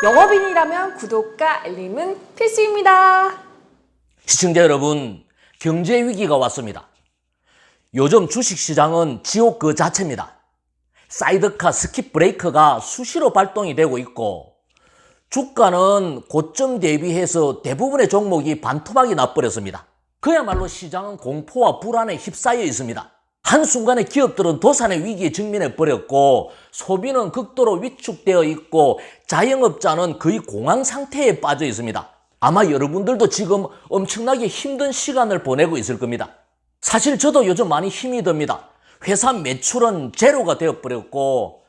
영업인이라면 구독과 알림은 필수입니다. 시청자 여러분, 경제 위기가 왔습니다. 요즘 주식시장은 지옥 그 자체입니다. 사이드카 스킵 브레이크가 수시로 발동이 되고 있고, 주가는 고점 대비해서 대부분의 종목이 반토막이 나버렸습니다. 그야말로 시장은 공포와 불안에 휩싸여 있습니다. 한순간에 기업들은 도산의 위기에 직면해 버렸고 소비는 극도로 위축되어 있고 자영업자는 거의 공황 상태에 빠져 있습니다. 아마 여러분들도 지금 엄청나게 힘든 시간을 보내고 있을 겁니다. 사실 저도 요즘 많이 힘이 듭니다. 회사 매출은 제로가 되어 버렸고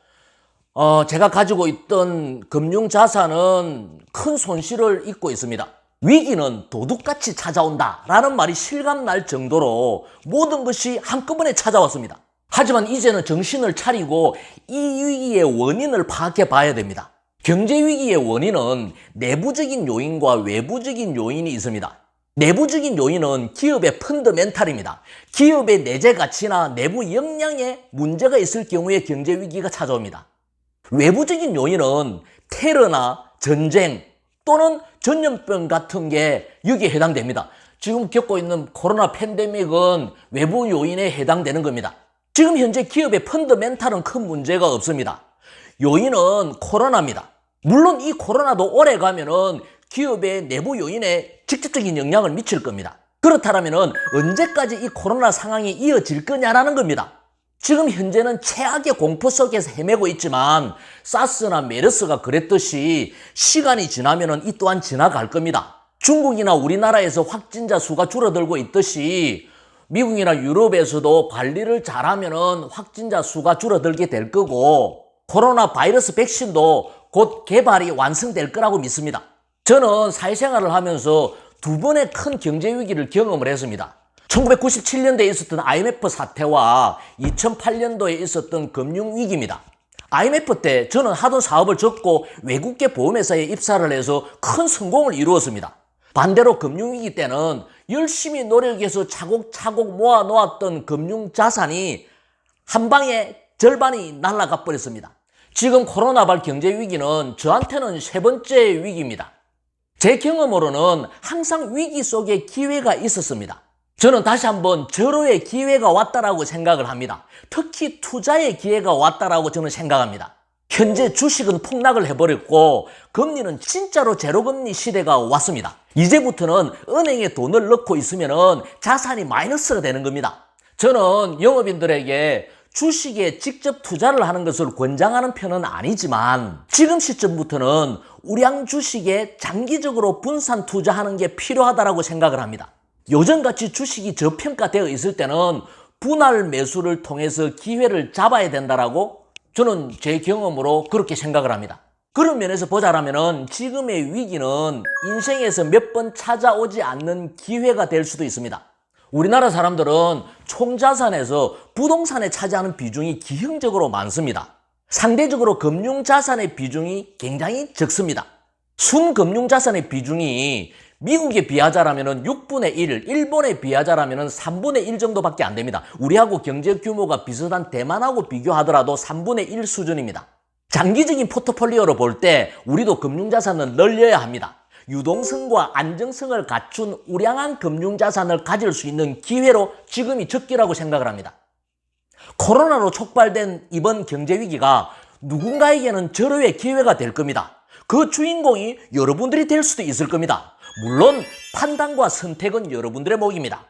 어, 제가 가지고 있던 금융 자산은 큰 손실을 입고 있습니다. 위기는 도둑같이 찾아온다 라는 말이 실감날 정도로 모든 것이 한꺼번에 찾아왔습니다. 하지만 이제는 정신을 차리고 이 위기의 원인을 파악해 봐야 됩니다. 경제 위기의 원인은 내부적인 요인과 외부적인 요인이 있습니다. 내부적인 요인은 기업의 펀더멘탈입니다. 기업의 내재 가치나 내부 역량에 문제가 있을 경우에 경제 위기가 찾아옵니다. 외부적인 요인은 테러나 전쟁 또는 전염병 같은 게 여기에 해당됩니다. 지금 겪고 있는 코로나 팬데믹은 외부 요인에 해당되는 겁니다. 지금 현재 기업의 펀더멘탈은 큰 문제가 없습니다. 요인은 코로나입니다. 물론 이 코로나도 오래 가면은 기업의 내부 요인에 직접적인 영향을 미칠 겁니다. 그렇다면 언제까지 이 코로나 상황이 이어질 거냐라는 겁니다. 지금 현재는 최악의 공포 속에서 헤매고 있지만 사스나 메르스가 그랬듯이 시간이 지나면 이 또한 지나갈 겁니다. 중국이나 우리나라에서 확진자 수가 줄어들고 있듯이 미국이나 유럽에서도 관리를 잘하면 확진자 수가 줄어들게 될 거고 코로나 바이러스 백신도 곧 개발이 완성될 거라고 믿습니다. 저는 사회생활을 하면서 두 번의 큰 경제 위기를 경험을 했습니다. 1997년도에 있었던 IMF 사태와 2008년도에 있었던 금융위기입니다. IMF 때 저는 하던 사업을 접고 외국계 보험회사에 입사를 해서 큰 성공을 이루었습니다. 반대로 금융위기 때는 열심히 노력해서 차곡차곡 모아놓았던 금융자산이 한 방에 절반이 날아가 버렸습니다. 지금 코로나발 경제위기는 저한테는 세 번째 위기입니다. 제 경험으로는 항상 위기 속에 기회가 있었습니다. 저는 다시 한번 절호의 기회가 왔다라고 생각을 합니다. 특히 투자의 기회가 왔다라고 저는 생각합니다. 현재 주식은 폭락을 해버렸고 금리는 진짜로 제로금리 시대가 왔습니다. 이제부터는 은행에 돈을 넣고 있으면 자산이 마이너스가 되는 겁니다. 저는 영업인들에게 주식에 직접 투자를 하는 것을 권장하는 편은 아니지만 지금 시점부터는 우량 주식에 장기적으로 분산 투자하는 게 필요하다고 생각을 합니다. 요즘같이 주식이 저평가되어 있을 때는 분할 매수를 통해서 기회를 잡아야 된다라고 저는 제 경험으로 그렇게 생각을 합니다. 그런 면에서 보자라면 지금의 위기는 인생에서 몇 번 찾아오지 않는 기회가 될 수도 있습니다. 우리나라 사람들은 총자산에서 부동산에 차지하는 비중이 기형적으로 많습니다. 상대적으로 금융자산의 비중이 굉장히 적습니다. 순금융자산의 비중이 미국에 비하자라면 6분의 1, 일본에 비하자라면 3분의 1 정도밖에 안 됩니다. 우리하고 경제 규모가 비슷한 대만하고 비교하더라도 3분의 1 수준입니다. 장기적인 포트폴리오로 볼 때 우리도 금융자산을 늘려야 합니다. 유동성과 안정성을 갖춘 우량한 금융자산을 가질 수 있는 기회로 지금이 적기라고 생각을 합니다. 코로나로 촉발된 이번 경제위기가 누군가에게는 절호의 기회가 될 겁니다. 그 주인공이 여러분들이 될 수도 있을 겁니다. 물론 판단과 선택은 여러분들의 몫입니다.